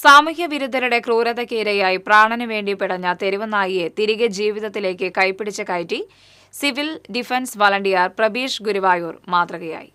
സാമൂഹ്യ വിരുദ്ധരുടെ ക്രൂരതയ്ക്കിരയായി പ്രാണന് വേണ്ടി പിടഞ്ഞ തെരുവനായിയെ തിരികെ ജീവിതത്തിലേക്ക് കൈപ്പിടിച്ച് കയറ്റി civil defence volunteer Prabeesh Guruvayur മാതൃകയായി.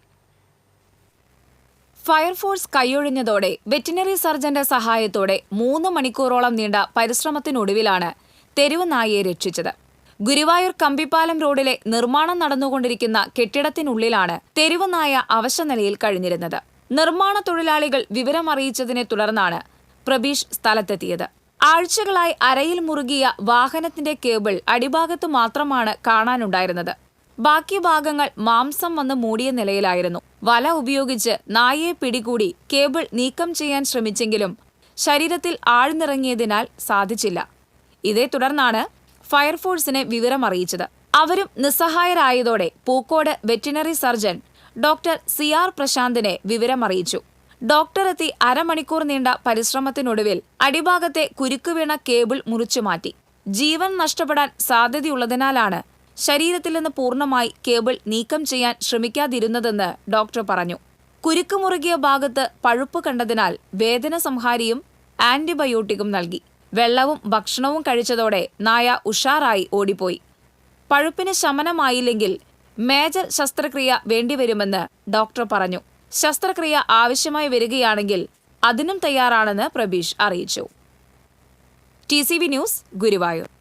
ഫയർഫോഴ്സ് കൈയൊഴിഞ്ഞതോടെ വെറ്റിനറി സർജന്റെ സഹായത്തോടെ മൂന്ന് മണിക്കൂറോളം നീണ്ട പരിശ്രമത്തിനൊടുവിലാണ് തെരുവനായിയെ രക്ഷിച്ചത്. ഗുരുവായൂർ കമ്പിപ്പാലം റോഡിലെ നിർമ്മാണം നടന്നുകൊണ്ടിരിക്കുന്ന കെട്ടിടത്തിനുള്ളിലാണ് തെരുവനായ അവശനിലയിൽ കഴിഞ്ഞിരുന്നത്. നിർമ്മാണ തൊഴിലാളികൾ വിവരമറിയിച്ചതിനെ തുടർന്നാണ് പ്രബീഷ് സ്ഥലത്തെത്തിയത്. ആഴ്ചകളായി അരയിൽ മുറുകിയ വാഹനത്തിന്റെ കേബിൾ അടിഭാഗത്ത് മാത്രമാണ് കാണാനുണ്ടായിരുന്നത്. ബാക്കി ഭാഗങ്ങൾ മാംസം വന്ന് മൂടിയ നിലയിലായിരുന്നു. വല ഉപയോഗിച്ച് നായയെ പിടികൂടി കേബിൾ നീക്കം ചെയ്യാൻ ശ്രമിച്ചെങ്കിലും ശരീരത്തിൽ ആഴ്ന്നിറങ്ങിയതിനാൽ സാധിച്ചില്ല. ഇതേ തുടർന്നാണ് ഫയർഫോഴ്സിനെ വിവരമറിയിച്ചത് അവരും നിസ്സഹായരായതോടെ Pookode veterinary surgeon doctor C R പ്രശാന്തിനെ വിവരമറിയിച്ചു. ഡോക്ടർ എത്തി അരമണിക്കൂർ നീണ്ട പരിശ്രമത്തിനൊടുവിൽ അടിഭാഗത്തെ കുരുക്കുവീണ കേബിൾ മുറിച്ചു മാറ്റി. ജീവൻ നഷ്ടപ്പെടാൻ സാധ്യതയുള്ളതിനാലാണ് ശരീരത്തിൽ നിന്ന് പൂർണമായി കേബിൾ നീക്കം ചെയ്യാൻ ശ്രമിക്കാതിരുന്നതെന്ന് ഡോക്ടർ പറഞ്ഞു. കുരുക്ക് മുറുകിയ ഭാഗത്ത് പഴുപ്പ് കണ്ടതിനാൽ വേദന സംഹാരിയും ആന്റിബയോട്ടിക്കും നൽകി. വെള്ളവും ഭക്ഷണവും കഴിച്ചതോടെ നായ ഉഷാറായി ഓടിപ്പോയി. പഴുപ്പിന് ശമനമായില്ലെങ്കിൽ മേജർ ശസ്ത്രക്രിയ വേണ്ടിവരുമെന്ന് ഡോക്ടർ പറഞ്ഞു. ശസ്ത്രക്രിയ ആവശ്യമായി വരികയാണെങ്കിൽ അതിനും തയ്യാറാണെന്ന് പ്രബീഷ് അറിയിച്ചു. T news Guruvayur.